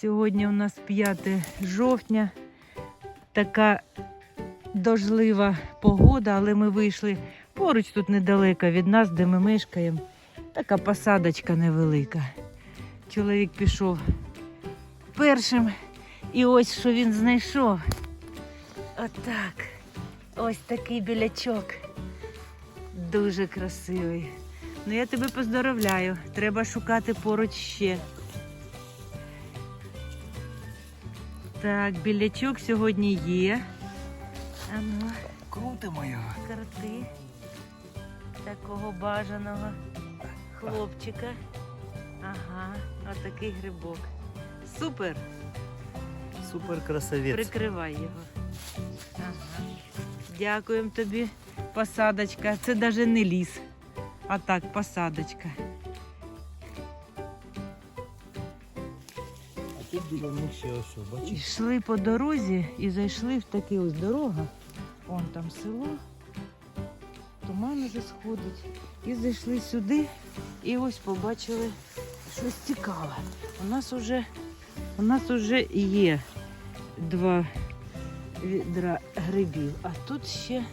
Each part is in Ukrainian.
Сьогодні у нас 5 жовтня. Така дождлива погода, але ми вийшли поруч тут недалеко від нас, де ми мешкаємо. Така посадочка невелика. Чоловік пішов першим. І ось що він знайшов. Отак. Ось такий білячок. Дуже красивий. Ну я тебе поздоровляю. Треба шукати поруч ще. Так, білячок сьогодні є. Ану, Крутимо його. крути. Такого бажаного хлопчика. Ага, отакий грибок. Супер! Супер красавець. Прикривай його. Ага. Дякуємо тобі, посадочка. Це навіть не ліс, а так посадочка. Тут біля них ще ось, що. Йшли по дорозі і зайшли в таке ось дорога. Вон там село, туман уже сходить. І зайшли сюди і ось побачили щось цікаве. У нас уже, у нас уже є два відра грибів, а тут ще,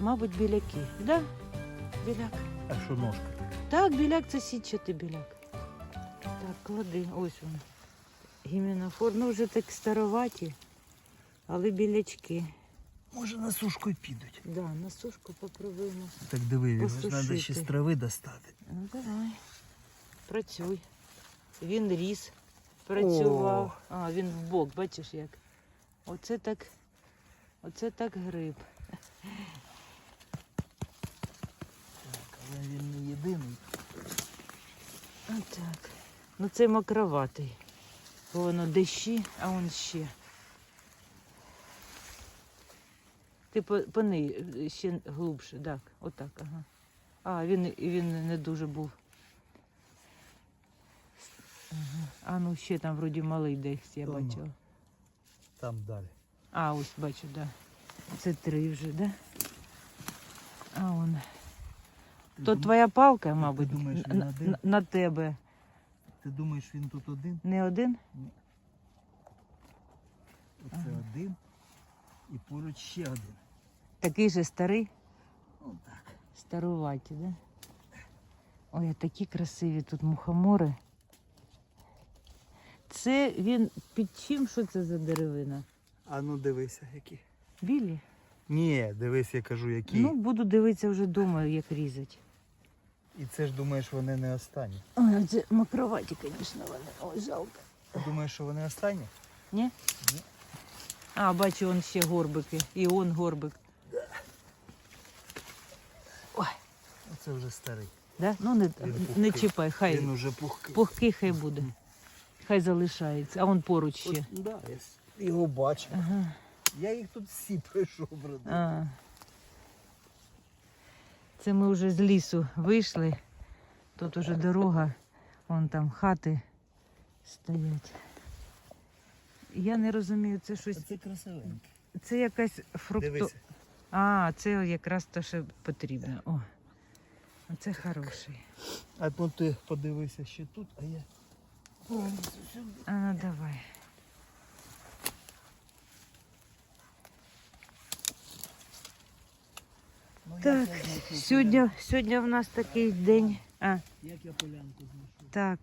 мабуть, біляки. Да? Біляк. А що ножка? Так, біляк це сітчатий біляк. Так, клади, ось він. Гіменофор. Ну вже так староваті, але білячки. Може на сушку й підуть. Да, на сушку попробуємо. Так диви, його ж треба ще з трави достати. Ну давай. Працюй. Він ріс, працював. А, він в бок, бачиш як. Оце так. Оце так гриб. Так, але він не єдиний. Отак. Ну це мокроватий. Воно дощі, а он ще. Ти по, по неї ще глубше, так, отак, ага. А, він, він не дуже був. Ага. А ну ще там вроді малий десь, я Та ну. бачила. Там далі. А, ось бачу, так. Да. Це три вже, так? Да? А он. То твоя палка, мабуть, думаєш, на, на, на тебе. Ти думаєш, він тут один? Не один? Ні. Оце Ага. один. І поруч ще один. Такий же старий? Отак. Старуваті, да? Ой, а такі красиві тут мухомори. Це він під чим? Що це за деревина? А ну дивися, які. Білі? Ні, дивись, я кажу, які. Ну, буду дивитися вже вдома, як різати. І це ж думаєш, вони не останні. Ой, а це макроваті, звісно, вони. Ой, жалко. Думаєш, що вони останні? Ні? Ні. А, бачу, он ще горбики. І он горбик. Ой, Оце вже старий. да? Ну не, Він не пухкий. чіпай, хай. Він уже пухкий. Пухкий хай буде. Хай залишається. А он поруч ще. От, да, я с- його бачив. Ага. Я їх тут всі пройшов, брат. А. Це ми вже з лісу вийшли. Тут уже дорога, вон там хати стоять. Я не розумію, це щось. Це красивеньке. Це якась фрукто. Дивися. А, це якраз те, що потрібно. О, це хороший. А ну ти подивися ще тут, а я. А, ну давай. Ну, як Так, сьогодні, сьогодні в нас такий день. А. Як я полянку знайшов? так.